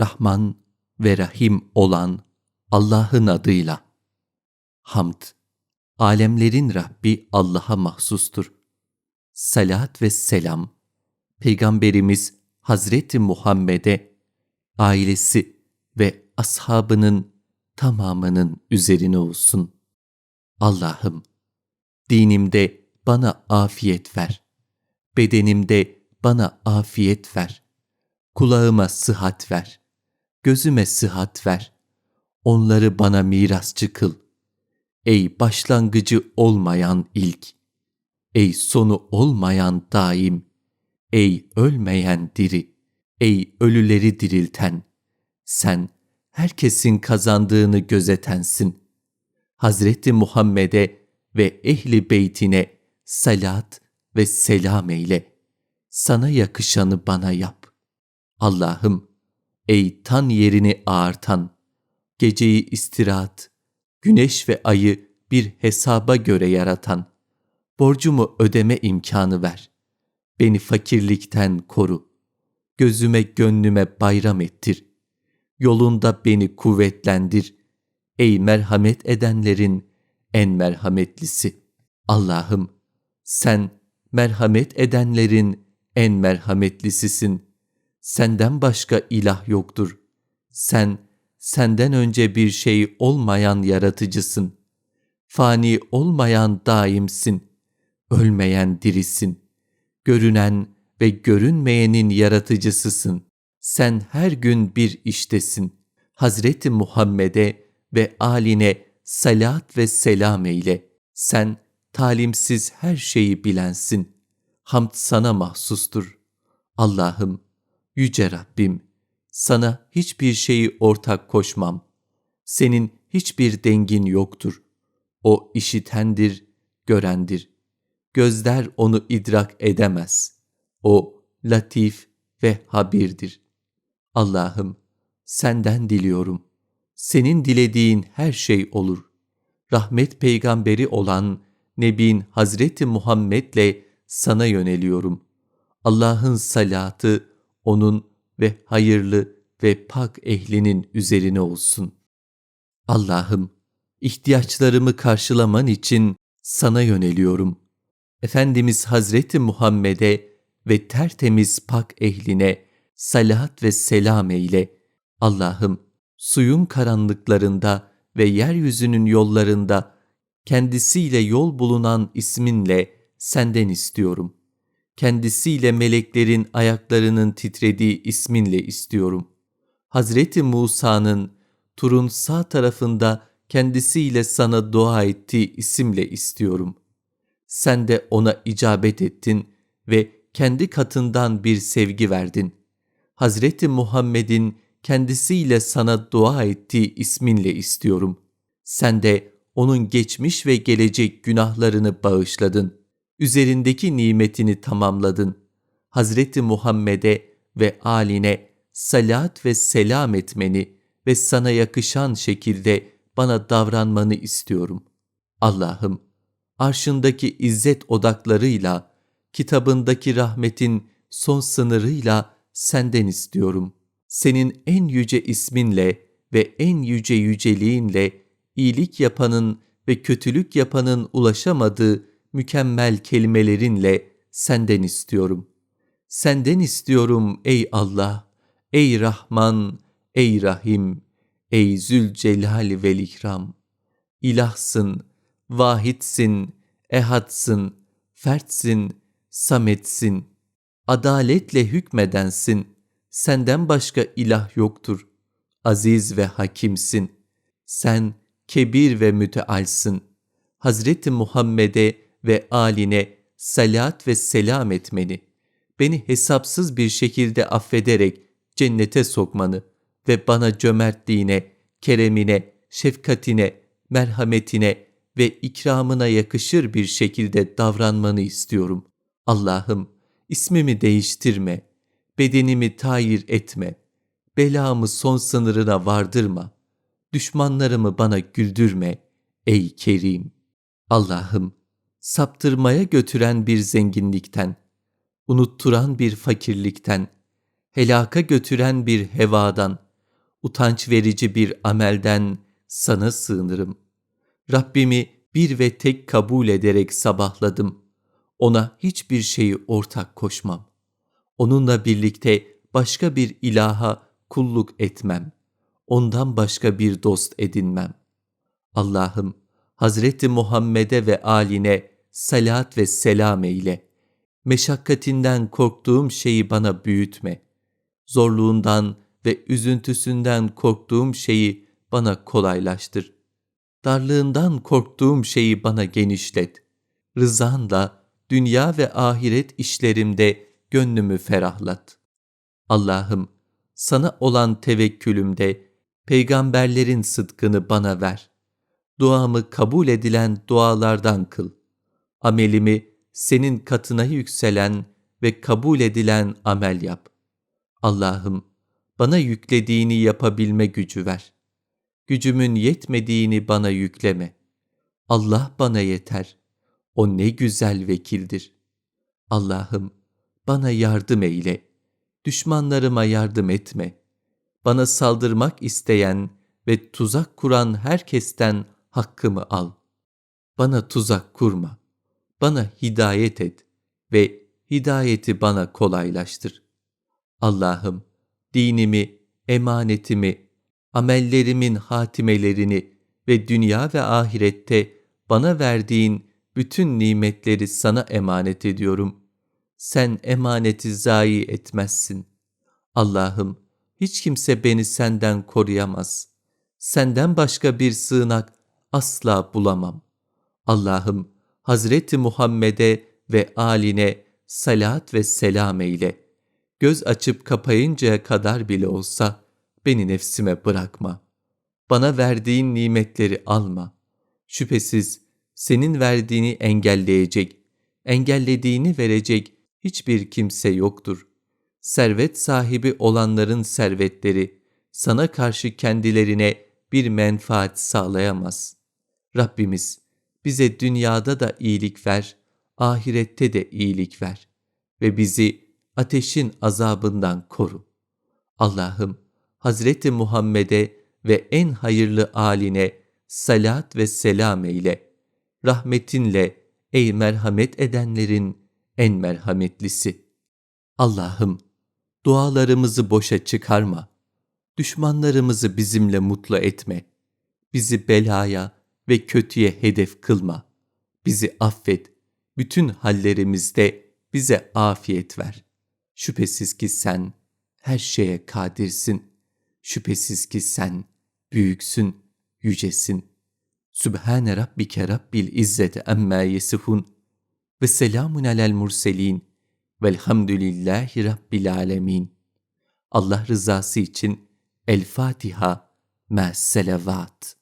Rahman ve Rahim olan Allah'ın adıyla. Hamd, alemlerin Rabbi Allah'a mahsustur. Salat ve selam, Peygamberimiz Hazreti Muhammed'e, ailesi ve ashabının tamamının üzerine olsun. Allah'ım, dinimde bana afiyet ver. Bedenimde bana afiyet ver. Kulağıma sıhhat ver. Gözüme sıhhat ver. Onları bana mirasçı kıl. Ey başlangıcı olmayan ilk. Ey sonu olmayan daim. Ey ölmeyen diri. Ey ölüleri dirilten. Sen herkesin kazandığını gözetensin. Hazreti Muhammed'e ve ehli beytine salat ve selam eyle. Sana yakışanı bana yap. Allah'ım, ey tan yerini ağartan, geceyi istirahat, güneş ve ayı bir hesaba göre yaratan, borcumu ödeme imkanı ver. Beni fakirlikten koru. Gözüme gönlüme bayram ettir. Yolunda beni kuvvetlendir. Ey merhamet edenlerin en merhametlisi. Allah'ım sen merhamet edenlerin en merhametlisisin. Senden başka ilah yoktur. Sen, senden önce bir şey olmayan yaratıcısın. Fani olmayan daimsin. Ölmeyen dirisin. Görünen ve görünmeyenin yaratıcısısın. Sen her gün bir iştesin. Hazreti Muhammed'e ve aline salat ve selam eyle. Sen talimsiz her şeyi bilensin. Hamd sana mahsustur. Allah'ım, yüce Rabbim, sana hiçbir şeyi ortak koşmam. Senin hiçbir dengin yoktur. O işitendir, görendir. Gözler onu idrak edemez. O latif ve habirdir. Allah'ım, senden diliyorum. Senin dilediğin her şey olur. Rahmet peygamberi olan Nebin Hazreti Muhammed'le sana yöneliyorum. Allah'ın salatı onun ve hayırlı ve pak ehlinin üzerine olsun. Allah'ım, ihtiyaçlarımı karşılaman için sana yöneliyorum. Efendimiz Hazreti Muhammed'e ve tertemiz pak ehline salat ve selam eyle. Allah'ım, suyun karanlıklarında ve yeryüzünün yollarında kendisiyle yol bulunan isminle senden istiyorum. Kendisiyle meleklerin ayaklarının titrediği isminle istiyorum. Hazreti Musa'nın turun sağ tarafında kendisiyle sana dua ettiği isimle istiyorum. Sen de ona icabet ettin ve kendi katından bir sevgi verdin. Hazreti Muhammed'in kendisiyle sana dua ettiği isminle istiyorum. Sen de onun geçmiş ve gelecek günahlarını bağışladın. Üzerindeki nimetini tamamladın. Hazreti Muhammed'e ve aline salat ve selam etmeni ve sana yakışan şekilde bana davranmanı istiyorum. Allah'ım, arşındaki izzet odaklarıyla, kitabındaki rahmetin son sınırıyla senden istiyorum. Senin en yüce isminle ve en yüce yüceliğinle iyilik yapanın ve kötülük yapanın ulaşamadığı mükemmel kelimelerinle senden istiyorum. Senden istiyorum ey Allah, ey Rahman, ey Rahim, ey Zülcelal vel İkram. İlahsın, vahitsin, ehadsın, fertsin, sametsin, adaletle hükmedensin. Senden başka ilah yoktur. Aziz ve hakimsin. Sen kebir ve mütealsın. Hazreti Muhammed'e ve aline salat ve selam etmeni, beni hesapsız bir şekilde affederek cennete sokmanı ve bana cömertliğine, keremine, şefkatine, merhametine ve ikramına yakışır bir şekilde davranmanı istiyorum. Allah'ım ismimi değiştirme, bedenimi tayir etme, belamı son sınırına vardırma.'' düşmanlarımı bana güldürme ey Kerim. Allah'ım saptırmaya götüren bir zenginlikten, unutturan bir fakirlikten, helaka götüren bir hevadan, utanç verici bir amelden sana sığınırım. Rabbimi bir ve tek kabul ederek sabahladım. Ona hiçbir şeyi ortak koşmam. Onunla birlikte başka bir ilaha kulluk etmem. Ondan başka bir dost edinmem. Allah'ım Hazreti Muhammed'e ve aline salat ve selam eyle. Meşakkatinden korktuğum şeyi bana büyütme. Zorluğundan ve üzüntüsünden korktuğum şeyi bana kolaylaştır. Darlığından korktuğum şeyi bana genişlet. Rızanla dünya ve ahiret işlerimde gönlümü ferahlat. Allah'ım sana olan tevekkülümde peygamberlerin sıdkını bana ver. Duamı kabul edilen dualardan kıl. Amelimi senin katına yükselen ve kabul edilen amel yap. Allah'ım bana yüklediğini yapabilme gücü ver. Gücümün yetmediğini bana yükleme. Allah bana yeter. O ne güzel vekildir. Allah'ım bana yardım eyle. Düşmanlarıma yardım etme. Bana saldırmak isteyen ve tuzak kuran herkesten hakkımı al. Bana tuzak kurma. Bana hidayet et ve hidayeti bana kolaylaştır. Allah'ım dinimi, emanetimi, amellerimin hatimelerini ve dünya ve ahirette bana verdiğin bütün nimetleri sana emanet ediyorum. Sen emaneti zayi etmezsin. Allah'ım hiç kimse beni senden koruyamaz. Senden başka bir sığınak asla bulamam. Allah'ım Hazreti Muhammed'e ve aline salat ve selam eyle. Göz açıp kapayıncaya kadar bile olsa beni nefsime bırakma. Bana verdiğin nimetleri alma. Şüphesiz senin verdiğini engelleyecek, engellediğini verecek hiçbir kimse yoktur. Servet sahibi olanların servetleri sana karşı kendilerine bir menfaat sağlayamaz. Rabbimiz bize dünyada da iyilik ver, ahirette de iyilik ver ve bizi ateşin azabından koru. Allah'ım Hazreti Muhammed'e ve en hayırlı aline salat ve selam eyle. Rahmetinle ey merhamet edenlerin en merhametlisi. Allah'ım dualarımızı boşa çıkarma. Düşmanlarımızı bizimle mutlu etme. Bizi belaya ve kötüye hedef kılma. Bizi affet. Bütün hallerimizde bize afiyet ver. Şüphesiz ki sen her şeye kadirsin. Şüphesiz ki sen büyüksün, yücesin. Sübhane Rabbike Rabbil İzzeti Emmâ Yesifun ve selamun alel murselin velhamdülillahi Rabbil Alemin. Allah rızası için El Fatiha, Ma Selavat.